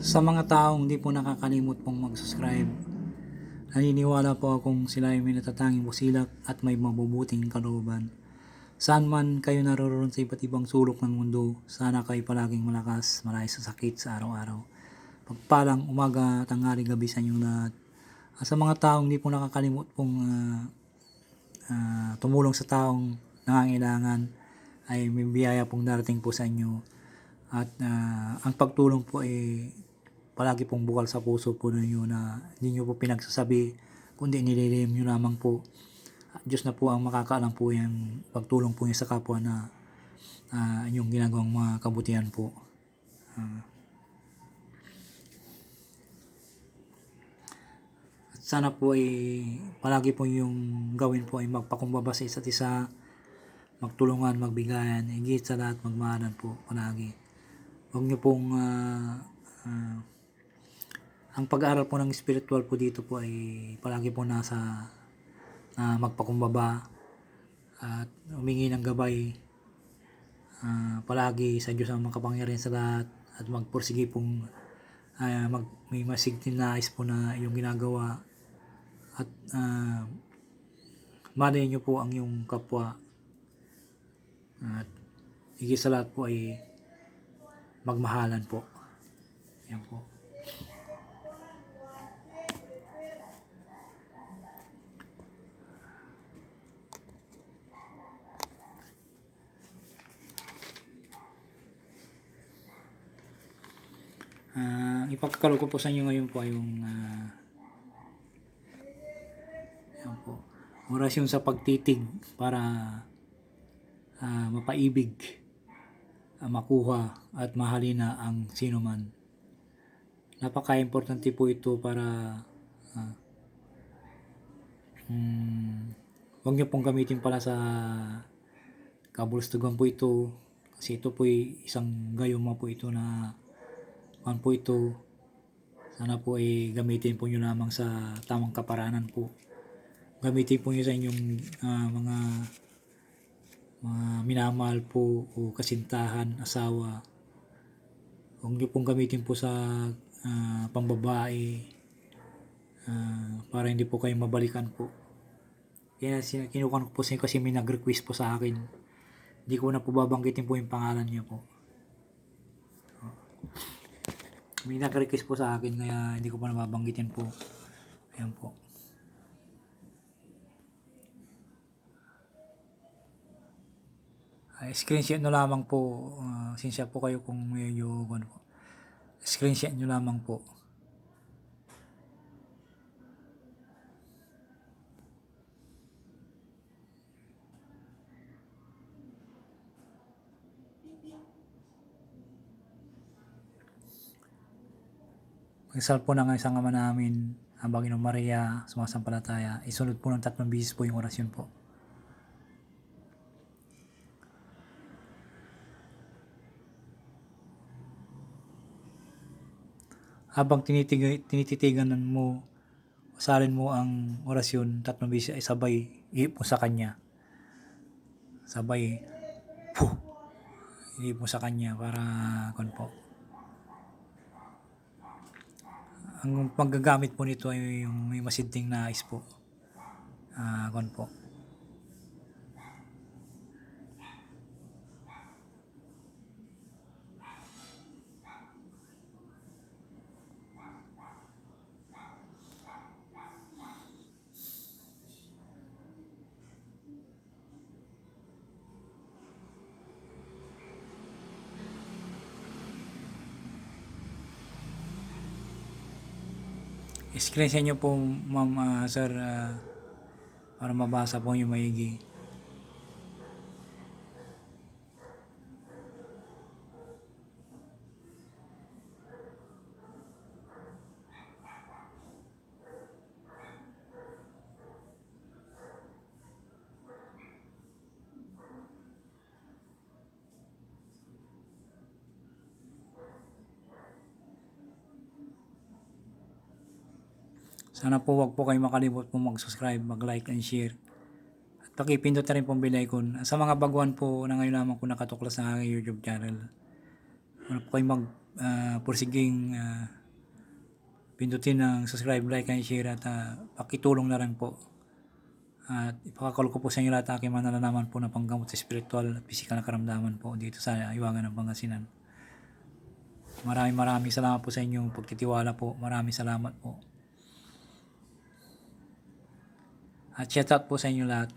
Sa mga taong hindi po nakakalimot pong mag-subscribe, naniniwala po akong sila ay may natatanging busilak at may mabubuting kalooban. Saan man kayo naroroon sa iba't ibang sulok ng mundo, sana kayo palaging malakas, malayo sa sakit sa araw-araw. Pagpalang umaga, tanghali, gabi sa inyong lahat. Ah, Sa mga taong hindi po nakakalimot pong ah, ah, tumulong sa taong nangangailangan, ay may biyaya pong darating po sa inyo. At ah, ang pagtulong po ay palagi pong bukal sa puso po ninyo na hindi nyo po pinagsasabi, kundi nililihim nyo lamang po. Diyos na po ang makakaalam po yan, pagtulong po niya sa kapwa na ah, inyong ginagawang mga kabutihan po. Ah. At sana po ay palagi po yung gawin po ay magpakumbaba sa isa't isa, magtulungan, magbigayan, higit sa lahat magmahalan po palagi. Huwag niyo pong ah, ah, ang pag-aaral po ng spiritual po dito po ay palagi po nasa na magpakumbaba at humingi ng gabay ah, palagi sa Diyos ang makapangyarihan sa lahat at magpursige pong ah, mag, may masigtin na nais po na yung ginagawa at uh, malay nyo po ang yung kapwa. At higit sa lahat po ay magmahalan po. Yan po Ah, ipagkalo ko po sa inyo ngayon po ay yung ah, yan po, orasyon sa pagtitig para ah, mapaibig, ah, makuha at mahalina ang sino man. Napaka-importante po ito para ah, mm, huwag niyo pong gamitin pala sa kabulustugan po ito kasi ito po isang gayuma po ito na kan po ito sana po ay gamitin po nyo lamang sa tamang kaparanan po. Gamitin po nyo sa inyong ah, mga mga minamahal po o kasintahan, asawa. Huwag nyo pong gamitin po sa ah, pambabae ah, para hindi po kayo mabalikan po. Kaya kinukuha ko po sa inyo kasi may nag-request po sa akin. Hindi ko na po babanggitin po yung pangalan niya po may nag-request po sa akin kaya hindi ko pa nababanggitin po. Ayan po. Ay, screenshot nyo lamang po. Uh, sinsya po kayo kung medyo ano po. Screenshot nyo lamang po. Pagsal po ng isang ama namin, ang Panginoong Maria, sumasampalataya, isunod po ng tatlong bisis po yung orasyon po. Habang tinitig tinititigan mo, usalin mo ang orasyon, tatlong bisis ay sabay, iip mo sa kanya. Sabay, puh, iip mo sa kanya para, kon po, ang paggagamit po nito ay yung may masidting na ice po. Ah, kon po. Screenshot nyo po, ma'am, ah, sir, ah, para mabasa po yung maigi. Sana po wag po kayo makalimot po mag-subscribe, mag-like and share. At pakipindot na rin po ang bell icon. Sa mga baguhan po na ngayon lamang po nakatuklas sa aking YouTube channel. Ano po kayo mag uh, porsiging uh, pindutin ng subscribe, like, and share at uh, pakitulong na rin po. At ipakakal ko po sa inyo lahat aking mga nalalaman po na panggamot sa spiritual at physical na karamdaman po dito sa Iwagan ng Pangasinan. Maraming maraming salamat po sa inyong pagtitiwala po. Maraming salamat po. At shout out po sa inyo lahat.